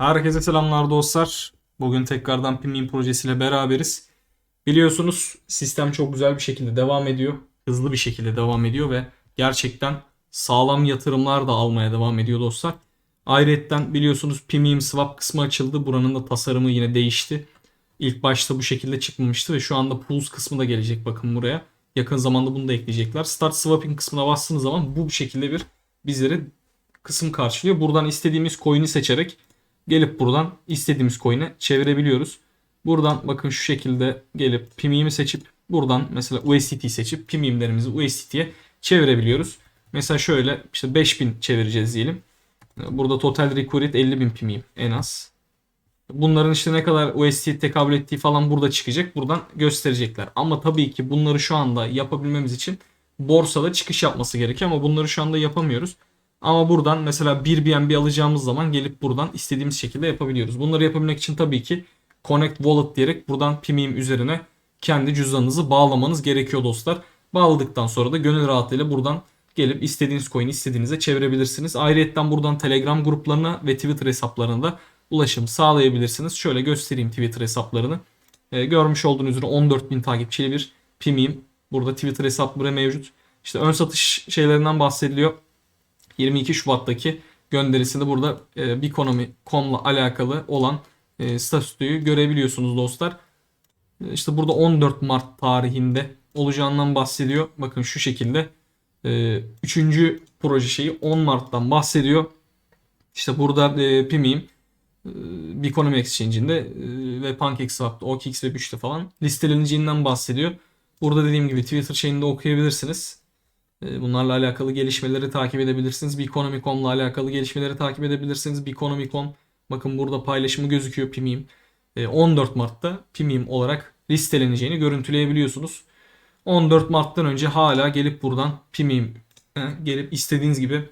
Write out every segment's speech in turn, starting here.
Herkese selamlar dostlar. Bugün tekrardan Pimin projesiyle beraberiz. Biliyorsunuz sistem çok güzel bir şekilde devam ediyor. Hızlı bir şekilde devam ediyor ve gerçekten sağlam yatırımlar da almaya devam ediyor dostlar. Ayrıca biliyorsunuz Pimim Swap kısmı açıldı. Buranın da tasarımı yine değişti. İlk başta bu şekilde çıkmamıştı ve şu anda Pools kısmı da gelecek bakın buraya. Yakın zamanda bunu da ekleyecekler. Start Swapping kısmına bastığınız zaman bu şekilde bir bizleri kısım karşılıyor. Buradan istediğimiz coin'i seçerek gelip buradan istediğimiz coin'e çevirebiliyoruz. Buradan bakın şu şekilde gelip Pimim'i seçip buradan mesela USDT seçip Pimim'lerimizi USDT'ye çevirebiliyoruz. Mesela şöyle işte 5000 çevireceğiz diyelim. Burada total required 50.000 Pimim en az. Bunların işte ne kadar USDT tekabül ettiği falan burada çıkacak. Buradan gösterecekler. Ama tabii ki bunları şu anda yapabilmemiz için borsada çıkış yapması gerekiyor ama bunları şu anda yapamıyoruz. Ama buradan mesela bir BNB alacağımız zaman gelip buradan istediğimiz şekilde yapabiliyoruz. Bunları yapabilmek için tabii ki Connect Wallet diyerek buradan Pimim üzerine kendi cüzdanınızı bağlamanız gerekiyor dostlar. Bağladıktan sonra da gönül rahatlığıyla buradan gelip istediğiniz coin'i istediğinize çevirebilirsiniz. Ayrıca buradan Telegram gruplarına ve Twitter hesaplarına da ulaşım sağlayabilirsiniz. Şöyle göstereyim Twitter hesaplarını. Ee, görmüş olduğunuz üzere 14.000 takipçili bir Pimim. Burada Twitter hesapları mevcut. İşte ön satış şeylerinden bahsediliyor. 22 Şubat'taki gönderisinde burada e, Bikonomi.com'la alakalı olan e, statüyü görebiliyorsunuz dostlar. E, İşte burada 14 Mart tarihinde olacağından bahsediyor. Bakın şu şekilde. E, üçüncü proje şeyi 10 Mart'tan bahsediyor. İşte burada e, Pimim e, Bikonomi Exchange'inde e, ve PancakeSwap'ta, OKX ve 3'te falan listeleneceğinden bahsediyor. Burada dediğim gibi Twitter şeyinde okuyabilirsiniz. E, Bunlarla alakalı gelişmeleri takip edebilirsiniz. Bikonomi.com'la alakalı gelişmeleri takip edebilirsiniz. Bikonomi.com bakın burada paylaşımı gözüküyor Pimim. E, 14 Mart'ta Pimim olarak listeleneceğini görüntüleyebiliyorsunuz. 14 Mart'tan önce hala gelip buradan Pimim gelip istediğiniz gibi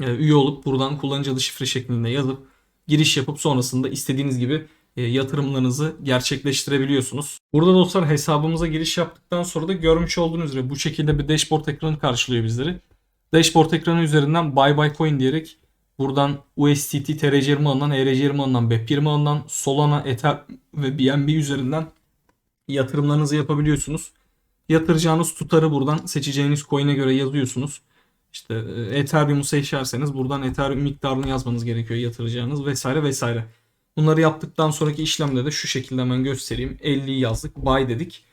e, üye olup buradan kullanıcı adı şifre şeklinde yazıp giriş yapıp sonrasında istediğiniz gibi yatırımlarınızı gerçekleştirebiliyorsunuz. Burada dostlar hesabımıza giriş yaptıktan sonra da görmüş olduğunuz üzere bu şekilde bir dashboard ekranı karşılıyor bizleri. Dashboard ekranı üzerinden buy buy coin diyerek buradan USDT, TRC20 alınan, ERC20 alınan, BEP20 alınan, Solana, Ether ve BNB üzerinden yatırımlarınızı yapabiliyorsunuz. Yatıracağınız tutarı buradan seçeceğiniz coin'e göre yazıyorsunuz. İşte e, Ethereum'u seçerseniz buradan Ethereum miktarını yazmanız gerekiyor yatıracağınız vesaire vesaire. Bunları yaptıktan sonraki işlemde de şu şekilde hemen göstereyim. 50'yi yazdık. Buy dedik.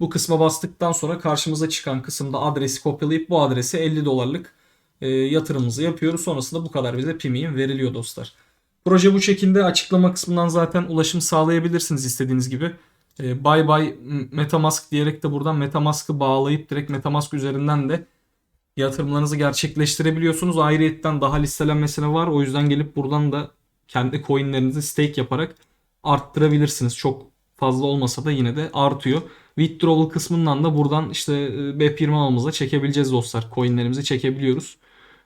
Bu kısma bastıktan sonra karşımıza çıkan kısımda adresi kopyalayıp bu adrese 50 dolarlık e, yatırımımızı yapıyoruz. Sonrasında bu kadar bize Pimi'nin veriliyor dostlar. Proje bu şekilde açıklama kısmından zaten ulaşım sağlayabilirsiniz istediğiniz gibi. E, bye bye Metamask diyerek de buradan Metamask'ı bağlayıp direkt Metamask üzerinden de yatırımlarınızı gerçekleştirebiliyorsunuz. Ayrıyetten daha listelenmesine var. O yüzden gelip buradan da kendi coinlerinizi stake yaparak arttırabilirsiniz. Çok fazla olmasa da yine de artıyor. Withdrawal kısmından da buradan işte e, BEP20 almamıza çekebileceğiz dostlar. Coinlerimizi çekebiliyoruz.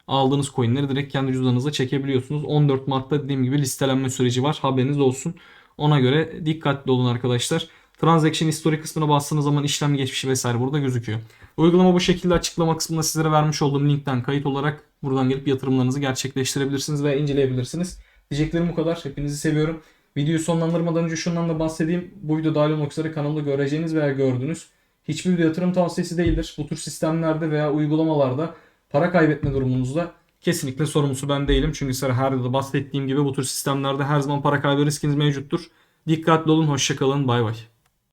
Aldığınız coinleri direkt kendi cüzdanınıza çekebiliyorsunuz. 14 Mart'ta dediğim gibi listelenme süreci var. Haberiniz olsun. Ona göre dikkatli olun arkadaşlar. Transaction History kısmına bastığınız zaman işlem geçmişi vesaire burada gözüküyor. Uygulama bu şekilde açıklama kısmında sizlere vermiş olduğum linkten kayıt olarak buradan gelip yatırımlarınızı gerçekleştirebilirsiniz ve inceleyebilirsiniz. Diyeceklerim bu kadar. Hepinizi seviyorum. Videoyu sonlandırmadan önce şundan da bahsedeyim. Bu video dahil olmak üzere kanalda göreceğiniz veya gördüğünüz hiçbir video yatırım tavsiyesi değildir. Bu tür sistemlerde veya uygulamalarda para kaybetme durumunuzda kesinlikle sorumlusu ben değilim. Çünkü size her videoda bahsettiğim gibi bu tür sistemlerde her zaman para kaybı riskiniz mevcuttur. Dikkatli olun, hoşçakalın, bay bay.